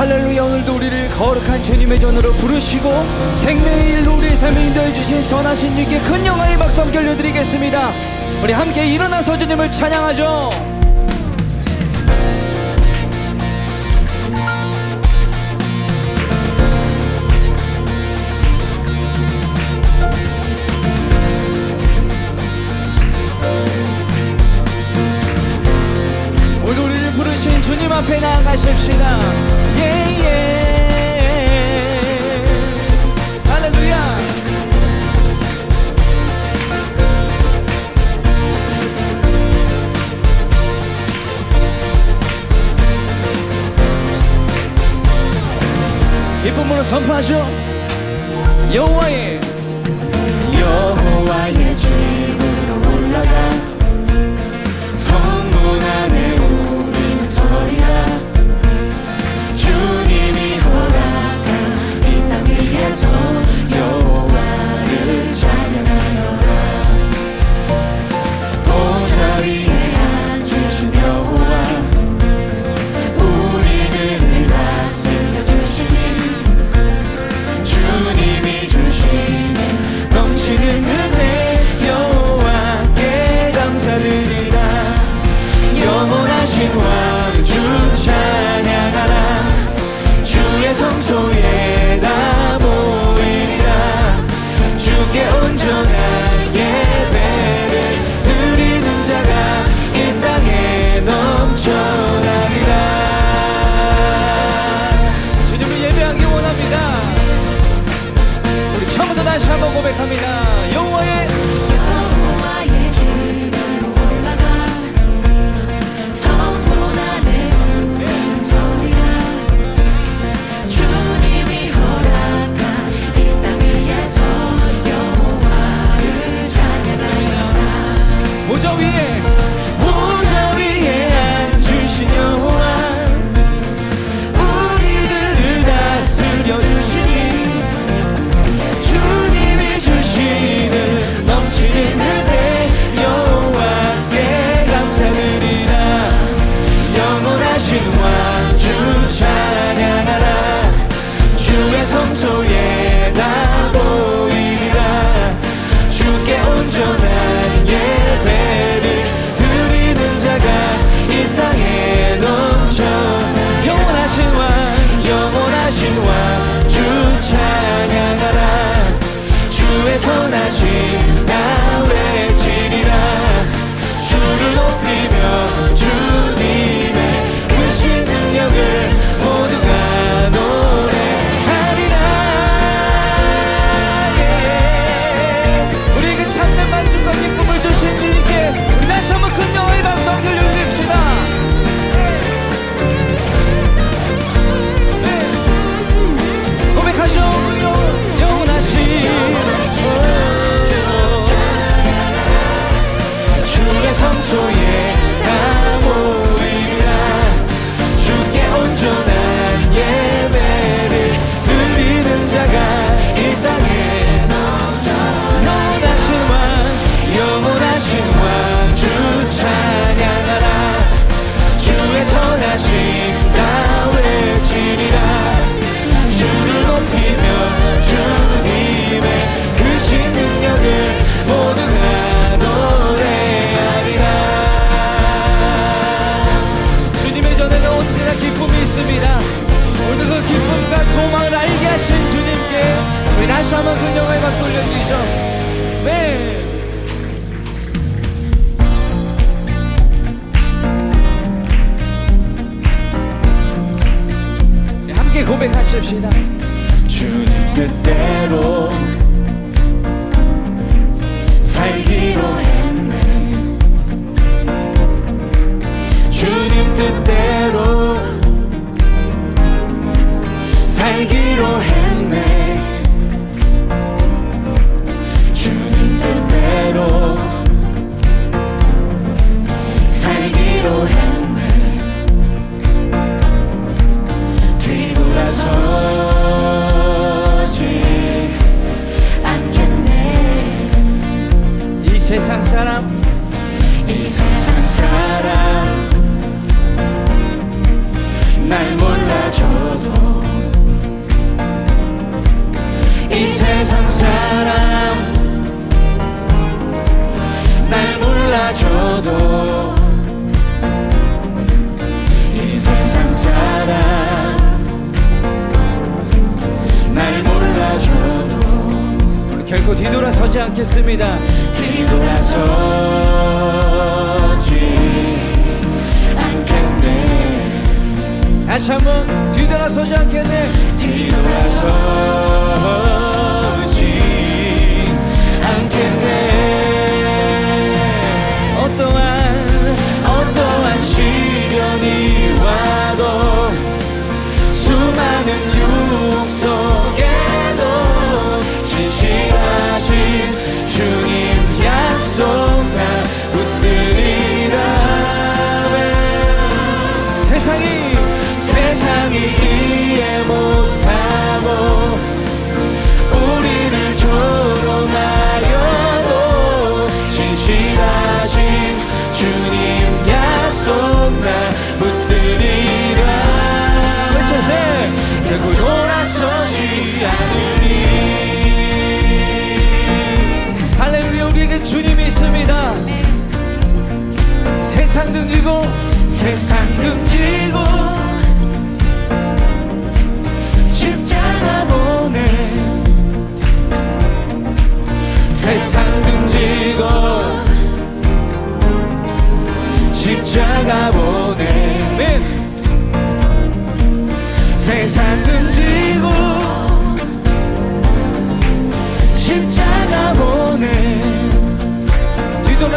할렐루야 오늘도 우리를 거룩한 주님의 전으로 부르시고 생명의 일로 우리 삶을 인도해 주신 선하신 님께 큰 영광의 박수 함께 올려드리겠습니다 우리 함께 일어나서 주님을 찬양하죠 주님 앞에 나아가십시다. 마음으로 선포하죠. 여호와의 날 몰라줘도 이 세상 사람 날 몰라줘도 이 세상 사람 날 몰라줘도 결코 뒤돌아서지 않겠습니다. 뒤돌아서 다시 한번 뒤돌아서지 않겠네. 뒤돌아서.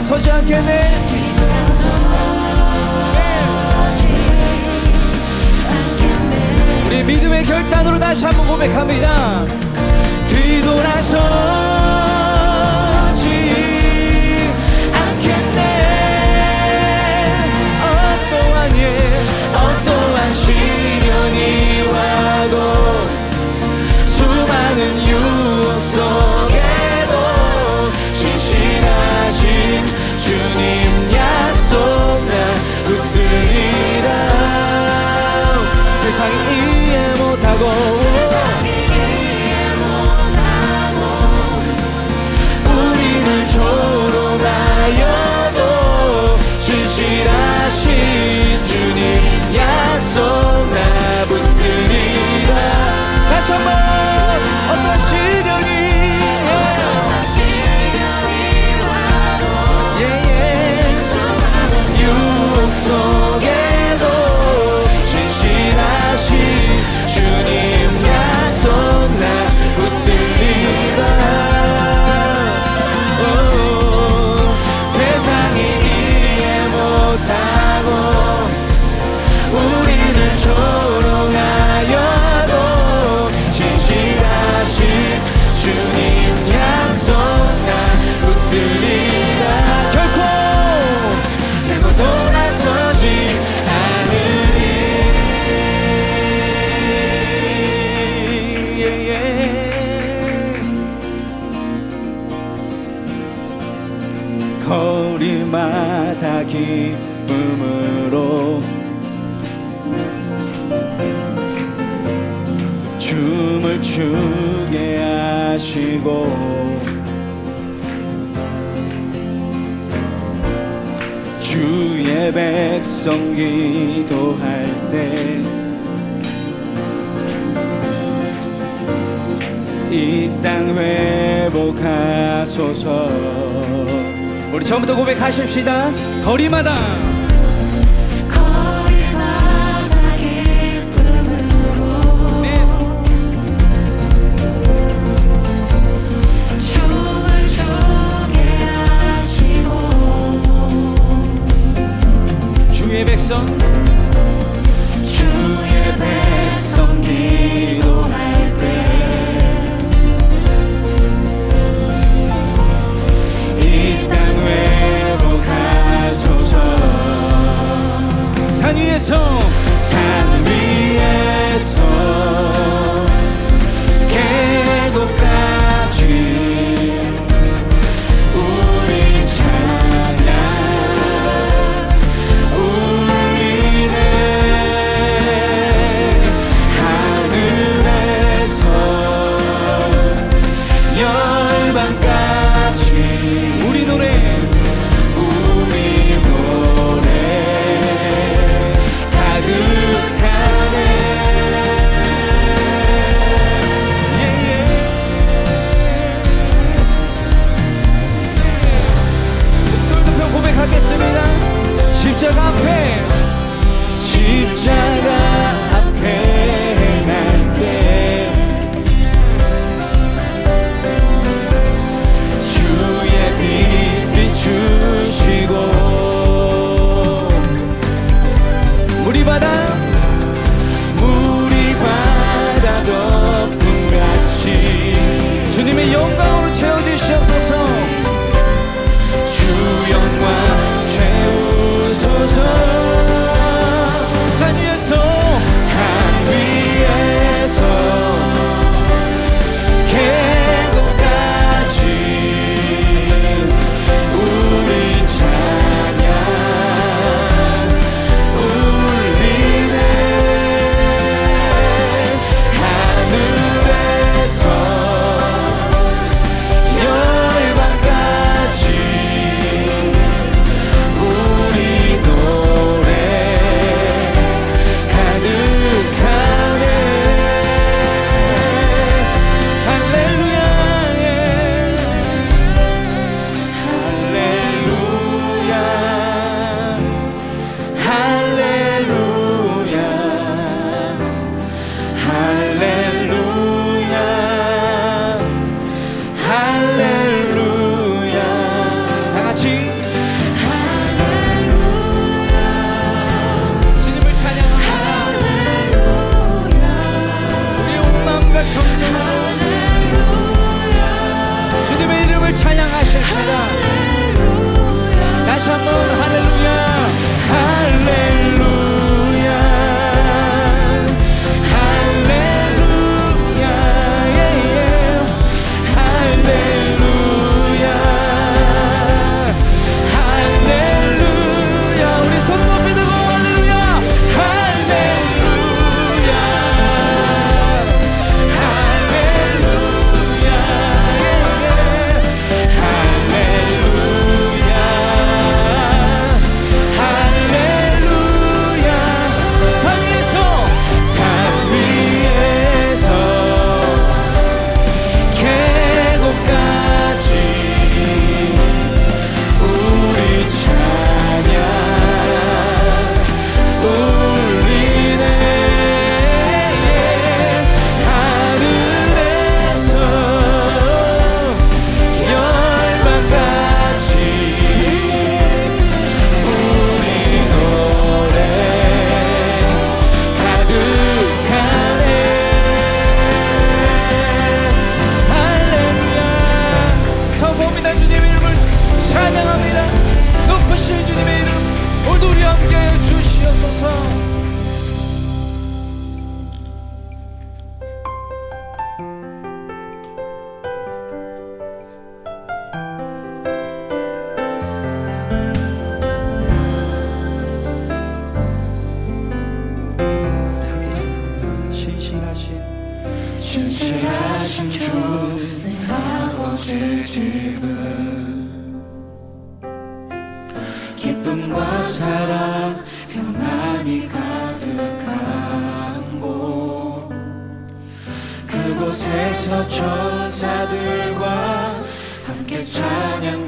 뒤돌아 서지 않겠네 우리 믿음의 결단으로 다시 한번 고백합니다. 뒤돌아서 세상이 이해 못하고 주시고 주의 백성 기도할 때 이 땅 회복하소서. 우리 처음부터 고백하십시다. 거리마다 제 집은 기쁨과 사랑 평안이 가득한 곳. 그곳에서 천사들과 함께 찬양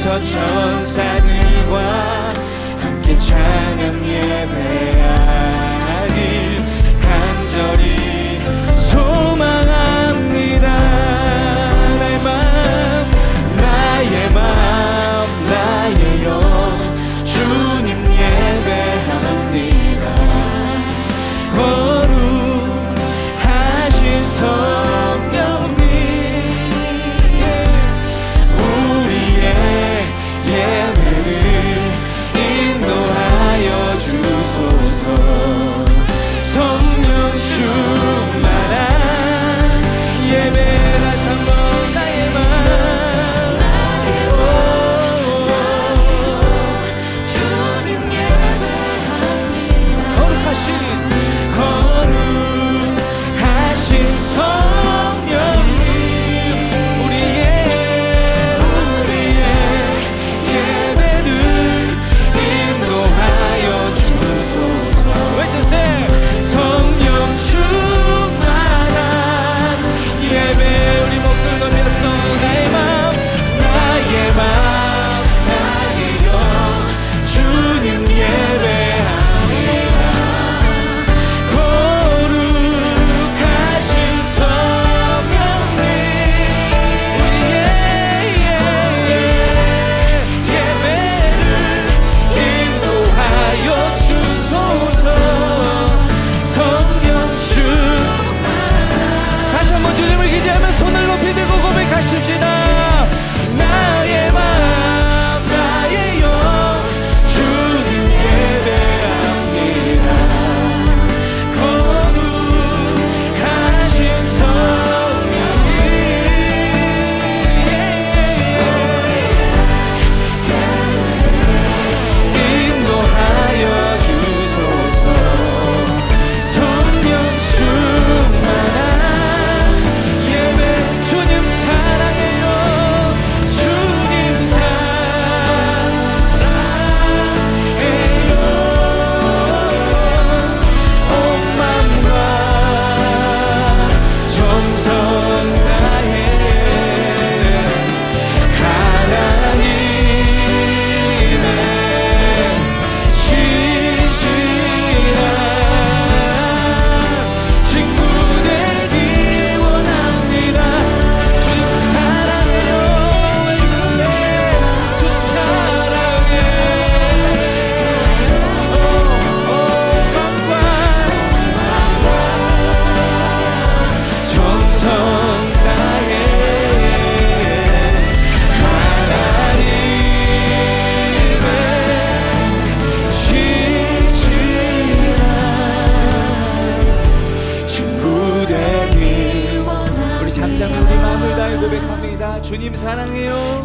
하늘에서 천사들과 함께 찬양 예배야 주님 사랑해요